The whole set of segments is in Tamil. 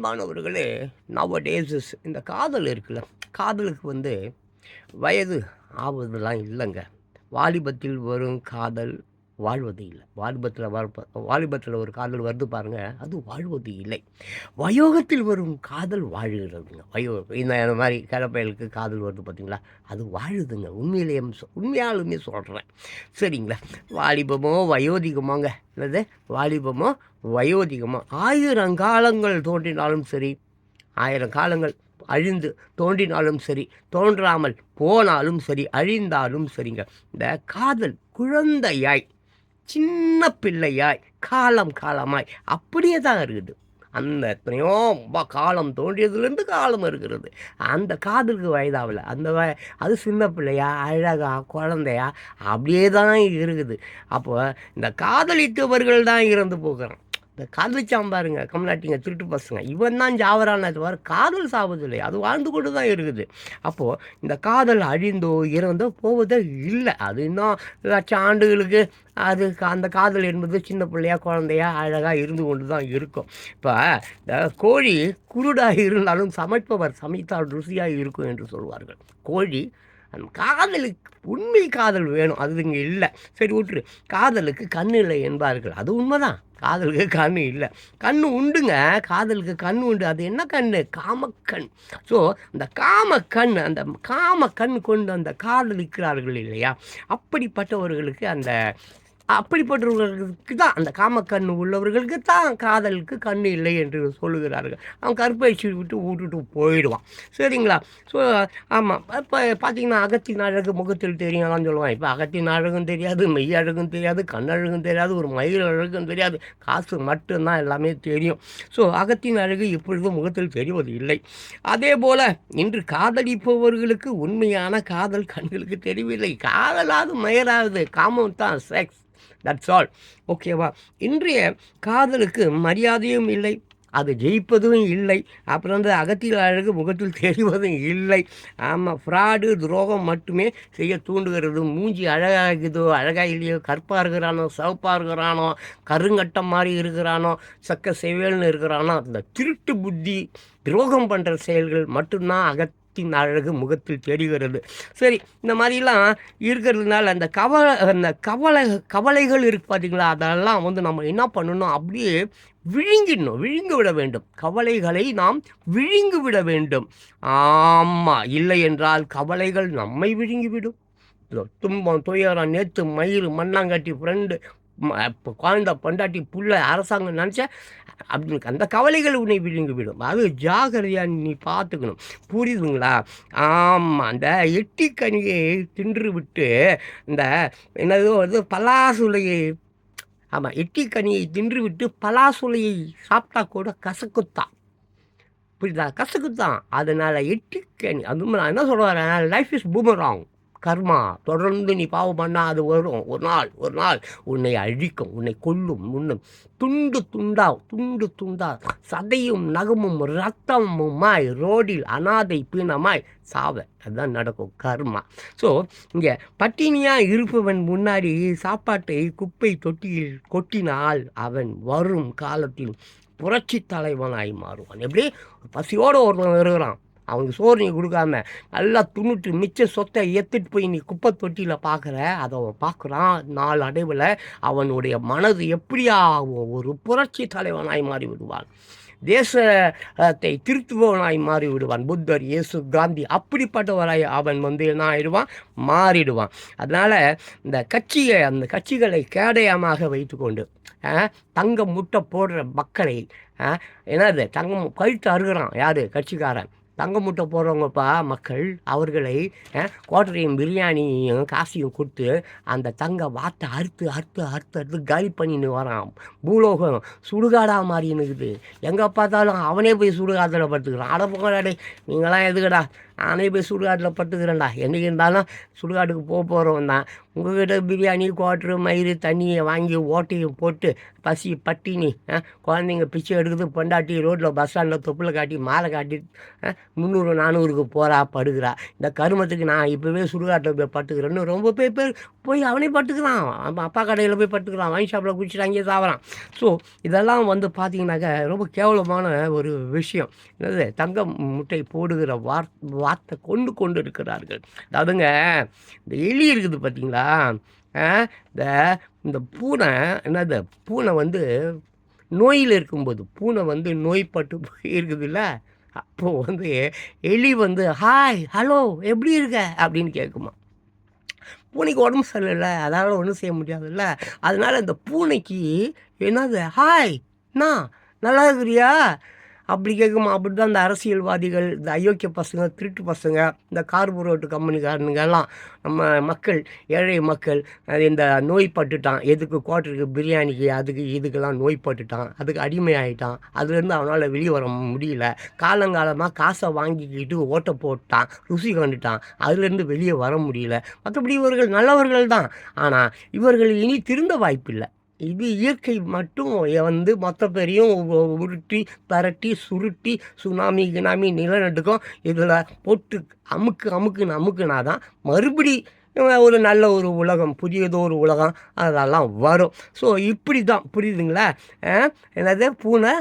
அன்பானவர்களே நவ டேஸஸ் இந்த காதல் இருக்குல்ல காதலுக்கு வந்து வயது ஆவதெல்லாம் இல்லைங்க. வாலிபத்தில் வரும் காதல் வாழ்வது இல்லை. வாலிபத்தில் வர வாலிபத்தில் ஒரு காதல் வருது பாருங்கள் அது வாழ்வது இல்லை. வயோகத்தில் வரும் காதல் வாழுகிறதுங்க. வயோ இந்த மாதிரி கிளப்பயலுக்கு காதல் வருது பார்த்தீங்களா அது வாழுதுங்க. உண்மையிலேயே உண்மையாலுமே சொல்கிறேன் சரிங்களா? வாலிபமோ வயோதிகமோங்க. அல்லது வாலிபமோ வயோதிகமோ. ஆயிரம் காலங்கள் தோன்றினாலும் சரி ஆயிரம் காலங்கள் அழிந்து தோன்றினாலும் சரி தோன்றாமல் போனாலும் சரி அழிந்தாலும் சரிங்க. இந்த காதல் குழந்தையாய் சின்ன பிள்ளையாய் காலம் காலமாய் அப்படியே தான் இருக்குது. அந்த எத்தனையோ காலம் தோன்றியதுலேருந்து காலம் இருக்கிறது. அந்த காதலுக்கு வயதாகல. அந்த வ அது சின்ன பிள்ளையா அழகா குழந்தையா அப்படியே தான் இருக்குது. அப்போ இந்த காதலித்தவர்கள் தான் இறந்து போகிறான். இந்த சாம்பாருங்க பாருங்க கம்நாட்டிங்க திருட்டு பசங்க. இவன் தான் ஜாவரான தவிர காதல் சாவதில்லை. அது வாழ்ந்து கொண்டு தான் இருக்குது. அப்போது இந்த காதல் அழிந்தோ இறந்தோ போவதே இல்லை. அது இன்னும் லட்சம் ஆண்டுகளுக்கு அது அந்த காதல் என்பது சின்ன பிள்ளையா குழந்தையா அழகாக இருந்து கொண்டு தான் இருக்கும். இப்போ இந்த கோழி குருடாக இருந்தாலும் சமைப்பவர் சமைத்தால் ருசியாக இருக்கும் என்று சொல்வார்கள். கோழி அந்த காதலுக்கு உண்மை காதல் வேணும் அது இங்கே இல்லை. சரி விட்டுரு. காதலுக்கு கண் இல்லை என்பார்கள். அது உண்மைதான். காதலுக்கு கண் இல்லை. கண் உண்டுங்க. காதலுக்கு கண் உண்டு. அது என்ன கண் காமக்கண். ஸோ அந்த காமக்கண் அந்த காமக்கண் கொண்டு அந்த காதலிக்கிறார்கள் இல்லையா? அப்படிப்பட்டவர்களுக்கு அந்த அப்படிப்பட்டவர்களுக்கு தான் அந்த காமக்கண் உள்ளவர்களுக்கு தான் காதலுக்கு கண் இல்லை என்று சொல்லுகிறார்கள். அவன் கற்பயிற்சி விட்டு விட்டுட்டு போயிடுவான். சரிங்களா? ஸோ ஆமாம் இப்போ பார்த்தீங்கன்னா அகத்தின் அழகு முகத்தில் தெரியும்லாம் சொல்லுவான் இப்போ அகத்தின் அழகும் தெரியாது மெய் அழகும் தெரியாது கண்ணழகும் தெரியாது ஒரு மயில் அழகும் தெரியாது. காசு மட்டும்தான் எல்லாமே தெரியும். ஸோ அகத்தின் அழகு இப்பொழுது முகத்தில் தெரிவது இல்லை. அதே போல் இன்று காதலிப்பவர்களுக்கு உண்மையான காதல் கண்களுக்கு தெரியவில்லை காதலாவது மயராவது காமம் தான் செக்ஸ் தட்ஸ் ஆல் ஓகேவா இன்றைய காதலுக்கு மரியாதையும் இல்லை. அது ஜெயிப்பதும் இல்லை. அப்புறம் வந்து அகத்தில் அழகு முகத்தில் தெரிவதும் இல்லை. ஆமாம் ஃப்ராடு துரோகம் மட்டுமே செய்ய தூண்டுகிறது. மூஞ்சி அழகாகுதோ அழகாக இல்லையோ கற்பாக இருக்கிறானோ சிவப்பாக இருக்கிறானோ கருங்கட்டம் மாதிரி இருக்கிறானோ சக்க செவேல்னு இருக்கிறானோ அந்த திருட்டு புத்தி துரோகம் பண்ணுற செயல்கள் மட்டும்தான் அகத்தின் அழகு முகத்தில் தெரிகிறது சரி இந்த மாதிரிலாம் இருக்கிறதுனால அந்த கவலை அந்த கவலை கவலைகள் இருக்கு பார்த்தீங்களா அதெல்லாம் வந்து நம்ம என்ன பண்ணணும்? அப்படியே விழுங்கிடணும் விழுங்கி விட வேண்டும். கவலைகளை நாம் விழுங்கி விட வேண்டும். ஆமாம் இல்லை என்றால் கவலைகள் நம்மை விழுங்கிவிடும் துன்பம் துயரம் நேற்று மயில் மண்ணாங்கட்டி ஃப்ரெண்டு குழந்த பொண்டாட்டி புள்ள அரசாங்கம் நினச்சா அப்படி அந்த கவலைகள் உன்னை விழுங்கி விடும். அது ஜாகிரதையாக நீ பார்த்துக்கணும். புரியுதுங்களா? ஆமாம் அந்த எட்டி கனியை தின்று விட்டு இந்த என்னது வந்து பலாசுலையை ஆமாம் எட்டி கனியை தின்று விட்டு பலாசுலையை சாப்பிட்டா கூட கசக்குத்தான். புரியுதா? கசக்குத்தான். அதனால் எட்டி கனி அதுவும் நான் என்ன சொல்கிறேன் லைஃப் இஸ் பூமராங் கர்மா. தொடர்ந்து நீ பாவம் பண்ணால் அது வரும். ஒரு நாள் ஒரு நாள் உன்னை அழிக்கும் உன்னை கொல்லும் உண்ணும் துண்டு துண்டா துண்டு துண்டா சதையும் நகமும் ரத்தமுமாய் ரோடில் அனாதை பீனமாய் சாவ. அதுதான் நடக்கும் கர்மா. ஸோ இங்கே பட்டினியாக இருப்பவன் முன்னாடி சாப்பாட்டை குப்பை தொட்டியில் கொட்டினால் அவன் வரும் காலத்தில் புரட்சி தலைவனாய் மாறுவான். எப்படி? பசியோடு ஒருத்தன் இருக்கிறான். அவனுக்கு சோறு நீ கொடுக்காம நல்லா துணுட்டு மிச்ச சொத்தை ஏற்றுட்டு போய் நீ குப்பை தொட்டியில் பார்க்குற அதை அவன் பார்க்குறான் நாள் அடைவில் அவனுடைய மனது எப்படியாகும் ஒரு புரட்சி தலைவனாய் மாறி விடுவான் தேசத்தை திருத்துபவனாய் மாறி விடுவான் புத்தர் இயேசு காந்தி அப்படிப்பட்டவராய் அவன் வந்து என்ன ஆயிடுவான்? மாறிடுவான். அதனால் இந்த கட்சியை அந்த கட்சிகளை கேடயமாக வைத்துக்கொண்டு அஹ், தங்க முட்டை போடுற மக்களை என்னது தங்கம் கழுத்து அறுகிறான். யார்? கட்சிக்காரன். தங்க முட்டை போடுறவங்கப்பா மக்கள் அவர்களை கோட்டரையும் பிரியாணியும் காசையும் கொடுத்து அந்த தங்க வாத்தை அறுத்து அறுத்து அறுத்து அறுத்து காலி பண்ணின்னு வரான். பூலோகம் சுடுகாடாக மாறின்னு இருக்குது எங்கே பார்த்தாலும் அவனே போய் சுடுகாட்டில் படுத்துக்கிறான். அட போங்கடா நீங்களாம் எதுக்குடா நானே போய் சுடுகாட்டில் பட்டுக்கிறேன்டா என்றைக்கு இருந்தாலும் சுடுகாட்டுக்கு போக போகிறவன் தான். உங்கள்கிட்ட பிரியாணி குவாட்ரு மயிறு தண்ணியை வாங்கி ஓட்டையும் போட்டு பசி பட்டினி ஆ, குழந்தைங்க பிச்சை எடுக்குது பொண்டாட்டி ரோட்டில் பஸ் ஸ்டாண்டில் தொப்பில் காட்டி மாலை காட்டி ஆ, முந்நூறு நானூறுக்கு போகிறா படுகிறா இந்த கருமத்துக்கு நான் இப்போவே சுடுகாட்டில் போய் பட்டுக்கிறேன்னு ரொம்ப பேர் பேர் போய் அவனே பட்டுக்கிறான் அவன் அப்பா கடையில் போய் பட்டுக்கிறான் வைன் ஷாப்பில் குடிச்சிட்டு அங்கேயே சாப்பிட்றான் ஸோ இதெல்லாம் வந்து பார்த்தீங்கன்னாக்க ரொம்ப கேவலமான ஒரு விஷயம். என்னது? தங்க முட்டை போடுகிற வார் வார்த்தை கொண்டு கொண்டு இருக்கிறார்கள். அதாவதுங்க இந்த எலி இருக்குது பார்த்தீங்களா? இந்த இந்த பூனை என்னது? பூனை வந்து நோயில் இருக்கும்போது பூனை வந்து நோய்பட்டு போய் இருக்குதுல்ல? அப்போது வந்து எலி வந்து ஹாய் ஹலோ எப்படி இருக்க? அப்படின்னு கேட்குமா பூனைக்கு உடம்பு சரியில்லை அதனால் ஒன்றும் செய்ய முடியாதுல்ல. அதனால் இந்த பூனைக்கு என்னது? ஹாய் நான் நல்லா இருக்கிறியா? அப்படி கேட்கும் அப்படி தான் இந்த அரசியல்வாதிகள் இந்த அயோக்கிய பசங்க திருட்டு பசங்க இந்த கார்போரேட் கம்பெனிக்காரனுங்க எல்லாம் நம்ம மக்கள் ஏழை மக்கள் இந்த இந்த நோய்பட்டுட்டான் எதுக்கு குவார்ட்டருக்கு பிரியாணிக்கு அதுக்கு இதுக்கெல்லாம் நோய்பட்டுட்டான் அதுக்கு அடிமை ஆகிட்டான் அதுலேருந்து அவனால் வெளியே வர முடியல. காலங்காலமாக காசை வாங்கிக்கிட்டு ஓட்ட போட்டான். ருசி கண்டுட்டான். அதுலேருந்து வெளியே வர முடியல. மற்றபடி இவர்கள் நல்லவர்கள் தான் ஆனால் இவர்கள் இனி திருந்த வாய்ப்பில்லை. இது இயற்கை மட்டும் வந்து மொத்த பேரையும் உருட்டி பரட்டி சுருட்டி சுனாமி கினாமி நிலநடுக்கம் இதில் போட்டு அமுக்கு அமுக்குன்னு அமுக்குனா தான் மறுபடி ஒரு நல்ல ஒரு உலகம் புதியதோ ஒரு உலகம் அதெல்லாம் வரும். ஸோ இப்படி தான் புரியுதுங்களா என்னது? பூனை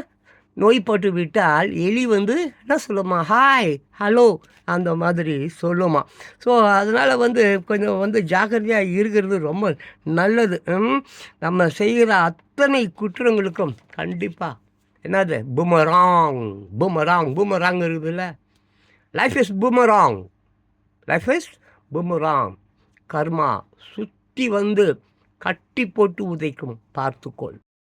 நோய்பட்டு விட்டால் எலி வந்து என்ன சொல்லுமா ஹாய் ஹலோ அந்த மாதிரி சொல்லுமா. ஸோ அதனால் வந்து கொஞ்சம் வந்து ஜாக்கிரதையாக இருக்கிறது ரொம்ப நல்லது. நம்ம செய்கிற அத்தனை குற்றங்களுக்கும் கண்டிப்பாக என்னது? புமராங் புமராங் புமராங் இருக்குதுல்ல. Life is boomerang life is boomerang கர்மா சுற்றி வந்து கட்டி போட்டு உதைக்கும். பார்த்துக்கொள்.